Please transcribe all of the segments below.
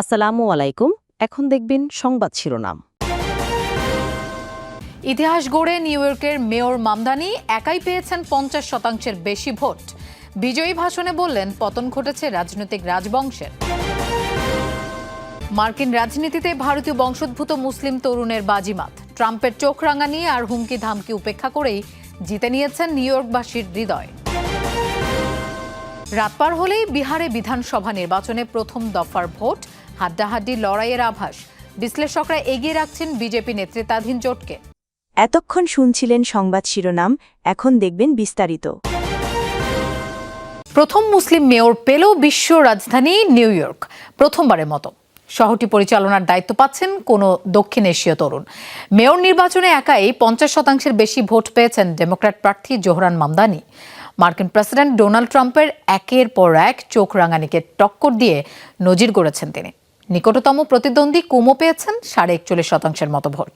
আসসালামু আলাইকুম। এখন দেখবেন সংবাদ শিরোনাম। ইতিহাস গড়ে নিউ ইয়র্কের মেয়র মামদানি একাই পেয়েছেন পঞ্চাশ শতাংশের বেশি ভোট। বিজয়ী ভাষণে বললেন, পতন ঘটেছে রাজনৈতিক রাজবংশের। মার্কিন রাজনীতিতে ভারতীয় বংশোদ্ভূত মুসলিম তরুণের বাজিমাত। ট্রাম্পের চোখ রাঙানি আর হুমকি ধামকি উপেক্ষা করেই জিতে নিয়েছেন নিউ ইয়র্কবাসীর হৃদয়। রাত পার হলেই বিহারে বিধানসভা নির্বাচনে প্রথম দফার ভোট। হাড্ডাহাড্ডি লড়াইয়ের আভাস। বিশ্লেষকরা এগিয়ে রাখছেন বিজেপি নেতৃত্বাধীন জোটকে। এতক্ষণ শুনছিলেন সংবাদ শিরোনাম এখন দেখবেন বিস্তারিত। প্রথম মুসলিম মেয়র পেল বিশ্ব রাজধানী নিউ ইয়র্ক প্রথমবারের মতো। শহরটি পরিচালনার দায়িত্ব পাচ্ছেন কোনো দক্ষিণ এশীয় তরুণ। মেয়র নির্বাচনে একাই পঞ্চাশ শতাংশের বেশি ভোট পেয়েছেন ডেমোক্র্যাট প্রার্থী জোহরান মামদানি। মার্কিন প্রেসিডেন্ট ডোনাল্ড ট্রাম্পের একের পর এক চোখ রাঙানিকে টক্কর দিয়ে নজির গড়েছেন তিনি। নিকটতম প্রতিদ্বন্দ্বী কুমো পেয়েছেন সাড়ে একচল্লিশ শতাংশের মতো ভোট।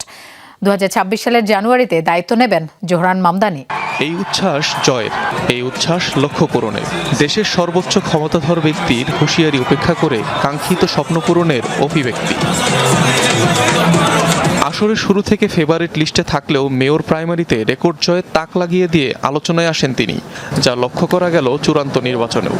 দু হাজার ছাব্বিশ সালের জানুয়ারিতে দায়িত্ব নেবেন জোহরান মামদানি। এই উচ্ছ্বাস জয়ের, এই উচ্ছ্বাস লক্ষ্য পূরণের। দেশের সর্বোচ্চ ক্ষমতাধর ব্যক্তির হুঁশিয়ারি উপেক্ষা করে কাঙ্ক্ষিত স্বপ্ন পূরণের অভিব্যক্তি। আসরের শুরু থেকে ফেভারিট লিস্টে থাকলেও মেয়র প্রাইমারিতে রেকর্ড জয়ের তাক লাগিয়ে দিয়ে আলোচনায় আসেন তিনি, যা লক্ষ্য করা গেল চূড়ান্ত নির্বাচনেও।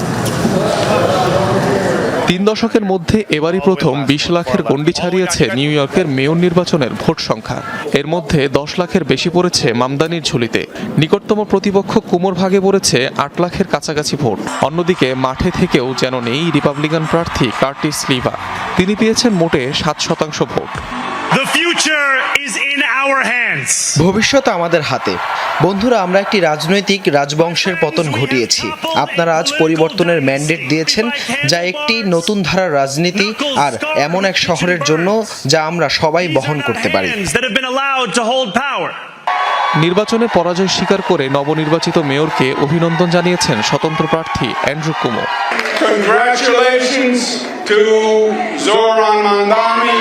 তিন দশকের মধ্যে এবারই প্রথম বিশ লাখের গণ্ডি ছাড়িয়েছে নিউ ইয়র্কের মেয়র নির্বাচনের ভোট সংখ্যা। এর মধ্যে দশ লাখের বেশি পড়েছে মামদানির ঝুলিতে। নিকটতম প্রতিপক্ষ কুমোর ভাগে পড়েছে আট লাখের কাছাকাছি ভোট। অন্যদিকে মাঠে থেকেও যেন নেই রিপাবলিকান প্রার্থী কার্টিস লিভা। তিনি পেয়েছেন মোটে সাত শতাংশ vote. The future is in our hands. ভবিষ্যৎ আমাদের হাতে বন্ধুরা আমরা একটি রাজনৈতিক রাজবংশের পতন ঘটিয়েছি আপনারা আজ পরিবর্তনের ম্যান্ডেট দিয়েছেন যা একটি নতুন ধারার রাজনীতি আর এমন এক শহরের জন্য যা আমরা সবাই বহন করতে পারি. নির্বাচনে পরাজয় স্বীকার করে নবনির্বাচিত মেয়রকে অভিনন্দন জানিয়েছেন স্বতন্ত্র প্রার্থী Andrew Cuomo Congratulations to Zoran Mandani.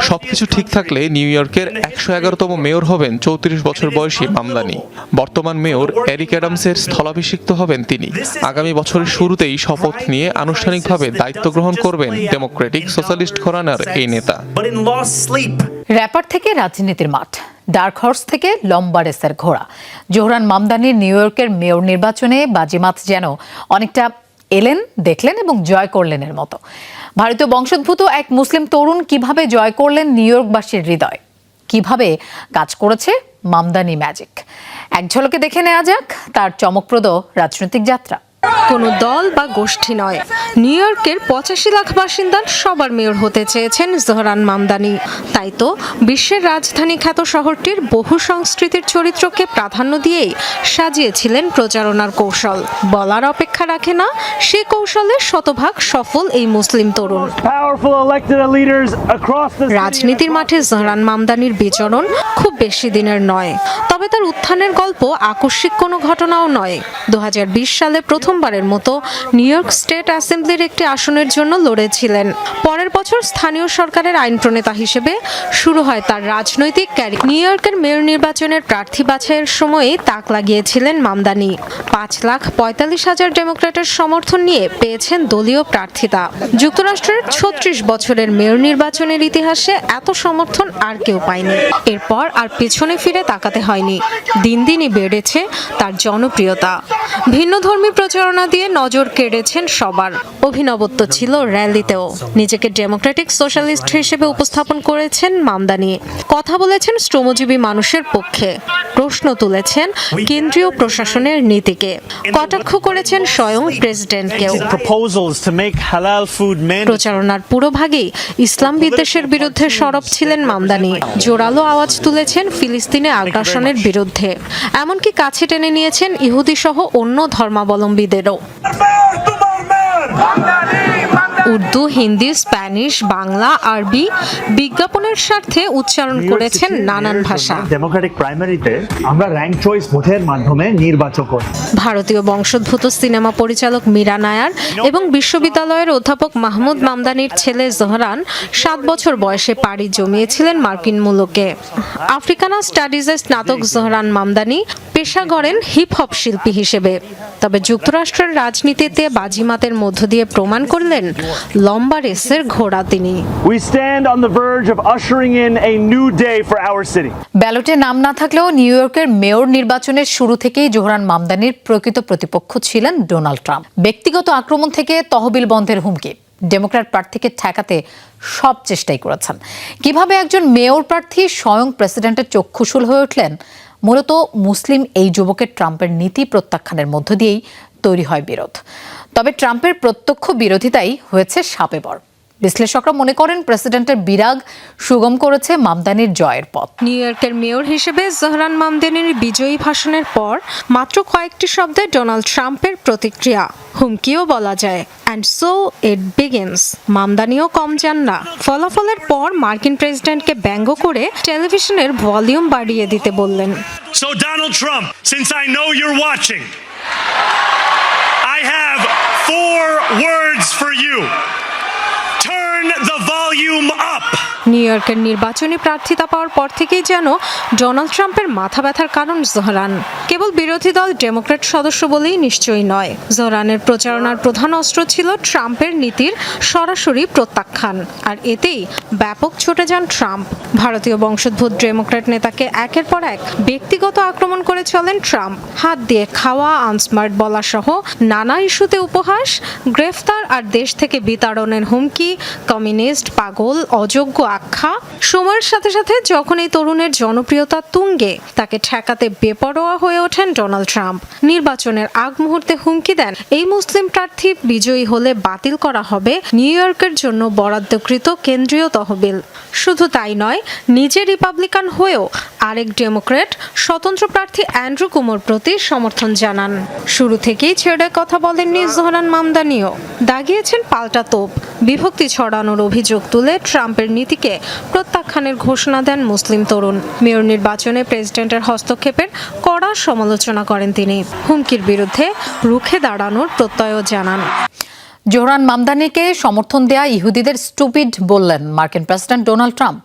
সবকিছু ঠিক থাকলে নিউ ইয়র্কের একশো এগারোতম মেয়র হবেন চৌত্রিশ বছর বয়সী মামদানি বর্তমান মেয়র এরিক অ্যাডামসের স্থলাভিষিক্ত হবেন তিনি। আগামী বছরের শুরুতেই শপথ নিয়ে আনুষ্ঠানিকভাবে দায়িত্ব গ্রহণ করবেন ডেমোক্রেটিক সোশ্যালিস্ট ঘরানার এই নেতা. র্যাপার থেকে রাজনীতির মাঠ ডার্ক হর্স থেকে লম্বা রেসের ঘোড়া। জোহরান মামদানির নিউ ইয়র্কের মেয়র নির্বাচনে বাজিমাত যেন অনেকটা এলেন, দেখলেন এবং জয় করলেন এর মতো। ভারতীয় বংশোদ্ভূত এক মুসলিম তরুণ কীভাবে জয় করলেন নিউ ইয়র্কবাসীর হৃদয়? কীভাবে কাজ করেছে মামদানি ম্যাজিক? এক ঝলকে দেখে নেওয়া যাক তার চমকপ্রদ রাজনৈতিক যাত্রা। কোনো দল বা গোষ্ঠী নয়। নিউ ইয়র্কের পঁচাশি লাখ বাসিন্দা সবার মেয়র হতে চেয়েছেন জহরান মামদানি। তাই তো বিশ্বের রাজধানী খ্যাত শহরটির বহু সংস্কৃতির চরিত্রকে প্রাধান্য দিয়েই সাজিয়েছিলেন প্রচারণার কৌশল। বলার অপেক্ষা রাখে না সে কৌশলে শতভাগ সফল এই মুসলিম তরুণ। রাজনীতির মাঠে জহরান মামদানির বিচরণ খুব বেশি দিনের নয়। তবে তার উত্থানের গল্প আকস্মিক কোনো ঘটনাও নয়। দু সালে প্রথমবারের মতো নিউ ইয়র্ক স্টেট অ্যাসেম্বলির একটি আসনের জন্য লড়েছিলেন। পরের বছর স্থানীয় সরকারের আইন প্রণেতা হিসেবে শুরু হয় তার রাজনৈতিক ক্যারি নিউ ইয়র্কের মেয়র নির্বাচনের প্রার্থী বাছাইয়ের সময়ে তাক লাগিয়েছিলেন মামদানি। পাঁচ লাখ পঁয়তাল্লিশ হাজার ডেমোক্রেটের সমর্থন নিয়ে পেয়েছেন দলীয় প্রার্থিতা। যুক্তরাষ্ট্রের ছত্রিশ বছরের মেয়র নির্বাচনের ইতিহাসে এত সমর্থন আর কেউ পায়নি। এরপর আর পেছনে ফিরে তাকাতে হয়নি। দিন দিনই বেড়েছে তার জনপ্রিয়তা। ভিন্ন ধর্মী প্রচারণা দিয়ে নজর কেড়েছেন সবার। অভিনবত্ব ছিল র্যালিতেও। নিজেকে ডেমোক্রেটিক সোশ্যালিস্ট হিসেবে উপস্থাপন করেছেন মামদানি। কথা বলেছেন শ্রমজীবী মানুষের পক্ষে। প্রশ্ন তুলেছেন কেন্দ্রীয় প্রশাসনের নীতিকে। কটাক্ষ করেছেন স্বয়ং প্রেসিডেন্টকেও. প্রচারণার পুরোভাগেই ইসলাম বিদ্বেষের বিরুদ্ধে সরব ছিলেন মামদানি। জোরালো আওয়াজ তুলেছেন ফিলিস্তিনে আগ্রাসনের বিরুদ্ধে। এমনকি কাছে টেনে নিয়েছেন ইহুদি সহ অন্য tiết độ. উর্দু হিন্দি স্প্যানিশ বাংলা আরবি বিজ্ঞাপনের স্বার্থে উচ্চারণ করেছেন নানান ভাষা। ডেমোক্রেটিক প্রাইমারিতে আমরা র্যাঙ্ক চয়েস ভোটের মাধ্যমে নির্বাচন করি ভারতীয় বংশোদ্ভূত সিনেমা পরিচালক মীরা নায়ার এবং বিশ্ববিদ্যালয়ের অধ্যাপক মাহমুদ মামদানির ছেলে জহরান সাত বছর বয়সে পাড়ি জমিয়েছিলেন মার্কিন মূলকে। আফ্রিকানা স্টাডিজে স্নাতক জহরান মামদানি পেশা গড়েন হিপ হপ শিল্পী হিসেবে। তবে যুক্তরাষ্ট্রের রাজনীতিতে বাজিমাতের মধ্য দিয়ে প্রমাণ করলেন লম্বা রেসের ঘোড়া তিনি। We stand on the verge of ushering in a new day for our city. ব্যালটে নাম না থাকলেও নিউ ইয়র্কের মেয়র নির্বাচনের শুরু থেকেই জোহরান মামদানির প্রকৃত প্রতিপক্ষ ছিলেন ডোনাল্ড ট্রাম্প। ব্যক্তিগত আক্রমণ থেকে তহবিল বন্ধের হুমকি। ডেমোক্র্যাট প্রার্থীকে ঠেকাতে সব চেষ্টাই করেছেন। কীভাবে একজন মেয়র প্রার্থী স্বয়ং প্রেসিডেন্টের চক্ষুশূল হয়ে উঠলেন? মূলত মুসলিম এই যুবকের ট্রাম্পের নীতি প্রত্যাখ্যানের মধ্য দিয়েই তৈরি হয় বিরোধ। তবে ট্রাম্পের প্রত্যক্ষ বিরোধিতাই হয়েছে সাপে বর। বিশ্লেষকরা মনে করেন প্রেসিডেন্টের বিরাগ সুগম করেছে মামদানির জয়ের পথ। নিউ ইয়র্কের মেয়র হিসেবে জহরান মামদানির বিজয়ী ভাষণের পর মাত্র কয়েকটি শব্দে ডোনাল্ড ট্রাম্পের প্রতিক্রিয়া। হুমকিও বলা যায়। অ্যান্ড সো ইট বিগিনস মামদানিও কম যান না। ফলাফলের পর মার্কিন প্রেসিডেন্টকে ব্যঙ্গ করে টেলিভিশনের ভলিউম বাড়িয়ে দিতে বললেন। So, Donald Trump, since I know you're watching, four words for you. Turn the volume up. নিউ ইয়র্কের নির্বাচনী প্রার্থিতা পাওয়ার পর থেকেই যেন ডোনাল্ড ট্রাম্পের মাথা ব্যথার কারণ জোহরান। কেবল বিরোধী দল ডেমোক্র্যাট সদস্য বলেই নিশ্চয়ই নয়। জোহরানের প্রচারণার প্রধান অস্ত্র ছিল ট্রাম্পের নীতির সরাসরি প্রত্যাখ্যান। আর এতেই ব্যাপক ছুটে যান ট্রাম্প ভারতীয় বংশোদ্ভূত ডেমোক্র্যাট নেতাকে একের পর এক ব্যক্তিগত আক্রমণ করে চলেন ট্রাম্প হাত দিয়ে খাওয়া, আনস্মার্ট বলা সহ নানা ইস্যুতে উপহাস, গ্রেফতার আর দেশ থেকে বিতাড়নের হুমকি, কমিউনিস্ট পাগল, অযোগ্য আখ্যা সময়ের সাথে সাথে যখন এই তরুণের জনপ্রিয়তা তুঙ্গে, তাকে ঠেকাতে বেপরোয়া হয়ে ওঠেন ডোনাল্ড ট্রাম্প। নির্বাচনের আগ মুহূর্তে হুমকি দেন, এই মুসলিম প্রার্থী বিজয়ী হলে বাতিল করা হবে নিউ ইয়র্কের জন্য বরাদ্দকৃত কেন্দ্রীয় তহবিল। শুধু তাই নয়, নিজে রিপাবলিকান হয়েও আরেক ডেমোক্রেট স্বতন্ত্র প্রার্থী অ্যান্ড্রু কুমোর প্রতি সমর্থন জানান। শুরু থেকেই ছেড়ে কথা বলেননি জোহরান মামদানিও। দাগিয়েছেন পাল্টা তোপ। বিভক্তি ছড়ানোর অভিযোগ তুলে ট্রাম্পের নীতিকে প্রত্যাখ্যানের ঘোষণা দেন মুসলিম তরুণ। মেয়র নির্বাচনে প্রেসিডেন্টের হস্তক্ষেপের কড়া সমালোচনা করেন তিনি। হুমকির বিরুদ্ধে রুখে দাঁড়ানোর প্রত্যয়ও জানান। জোহরান মামদানিকে সমর্থন দেয়া ইহুদিদের স্টুপিড বললেন মার্কিন প্রেসিডেন্ট ডোনাল্ড ট্রাম্প।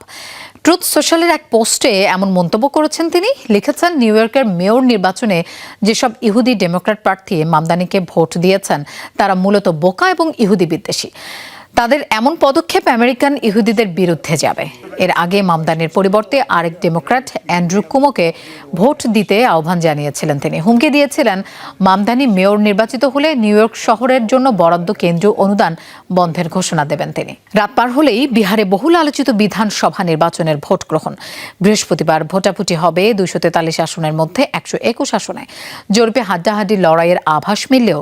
ট্রুথ সোশ্যালের এক পোস্টে এমন মন্তব্য করেছেন তিনি। লিখেছেন, নিউ ইয়র্কের মেয়র নির্বাচনে যেসব ইহুদি ডেমোক্র্যাট প্রার্থী মামদানিকে ভোট দিয়েছেন, তারা মূলত বোকা এবং ইহুদি বিদ্বেষী। তাদের এমন পদক্ষেপ আমেরিকান ইহুদিদের বিরুদ্ধে যাবে। এর আগে মামদানির পরিবর্তে আরেক ডেমোক্র্যাট অ্যান্ড্রু কুমোকে ভোট দিতে আহ্বান জানিয়েছিলেন তিনি। হুমকি দিয়েছিলেন মামদানি মেয়র নির্বাচিত হলে নিউ ইয়র্ক শহরের জন্য বরাদ্দ কেন্দ্রীয় অনুদান বন্ধের ঘোষণা দেবেন তিনি। রাত পার হলেই বিহারে বহুল আলোচিত বিধানসভা নির্বাচনের ভোট গ্রহণ। বৃহস্পতিবার ভোটাভুটি হবে দুইশো তেতাল্লিশ আসনের মধ্যে একশো একুশ আসনে। জরিপে হাড্ডাহাড্ডি লড়াইয়ের আভাস মিললেও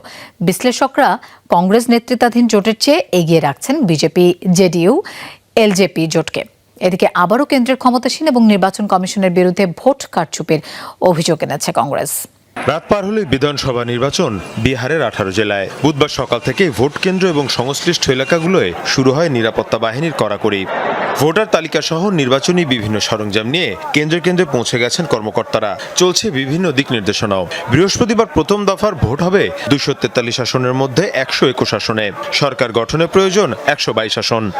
বিশ্লেষকরা কংগ্রেস নেতৃত্বাধীন জোটের চেয়ে এগিয়ে রাখছেন বিজেপি, জেডিইউ, এলজেপি জোটকে। এদিকে আবারও কেন্দ্রের ক্ষমতাসীন এবং নির্বাচন কমিশনের বিরুদ্ধে ভোট কারচুপের অভিযোগ এনেছে কংগ্রেস। রাত পার হলে বিধানসভা নির্বাচন বিহারের আঠারো জেলায়। বুধবার সকাল থেকে ভোট কেন্দ্র এবং সংশ্লিষ্ট এলাকাগুলোয় শুরু হয় নিরাপত্তা বাহিনীর কড়াকড়ি। ভোটার তালিকা সহ নির্বাচনী বিভিন্ন সরঞ্জাম নিয়ে কেন্দ্রে কেন্দ্রে পৌঁছে গেছেন কর্মকর্তারা। চলছে বিভিন্ন দিক নির্দেশনাও। বৃহস্পতিবার প্রথম দফার ভোট হবে দুশো তেতাল্লিশ আসনের মধ্যে একশো একুশ আসনে। সরকার গঠনের প্রয়োজন একশো বাইশ আসন।